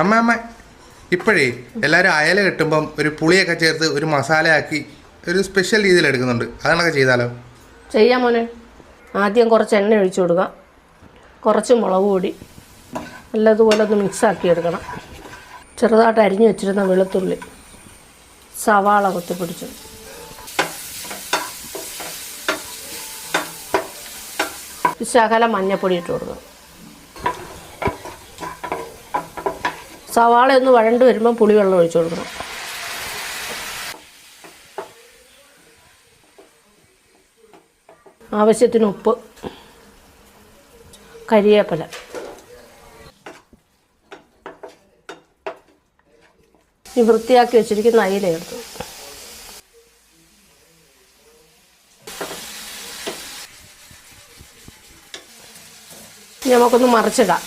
അമ്മ അമ്മ ഇപ്പോഴേ എല്ലാവരും അയല കിട്ടുമ്പം ഒരു പുളിയൊക്കെ ചേർത്ത് ഒരു മസാലയാക്കി ഒരു സ്പെഷ്യൽ രീതിയിൽ എടുക്കുന്നുണ്ട്. അതാണൊക്കെ ചെയ്താലോ? ചെയ്യാം മോനെ. ആദ്യം കുറച്ച് എണ്ണ ഒഴിച്ചു കൊടുക്കുക. കുറച്ച് മുളക് പൊടി. നല്ലതുപോലെ ഒന്ന് മിക്സാക്കി എടുക്കണം. ചെറുതായിട്ട് അരിഞ്ഞു വെച്ചിരുന്ന വെളുത്തുള്ളി. സവാള കൊത്തിപ്പിടിച്ചു ശകല മഞ്ഞപ്പൊടി ഇട്ട് കൊടുക്കുക. സവാള ഒന്ന് വഴണ്ട് വരുമ്പോൾ പുളിവെള്ളം ഒഴിച്ചു കൊടുക്കണം. ആവശ്യത്തിന് ഉപ്പ് കരിയേപ്പല. ഈ വൃത്തിയാക്കി വെച്ചിരിക്കുന്ന അയില എടുത്തു. നമുക്കൊന്ന് മറിച്ചിടാം.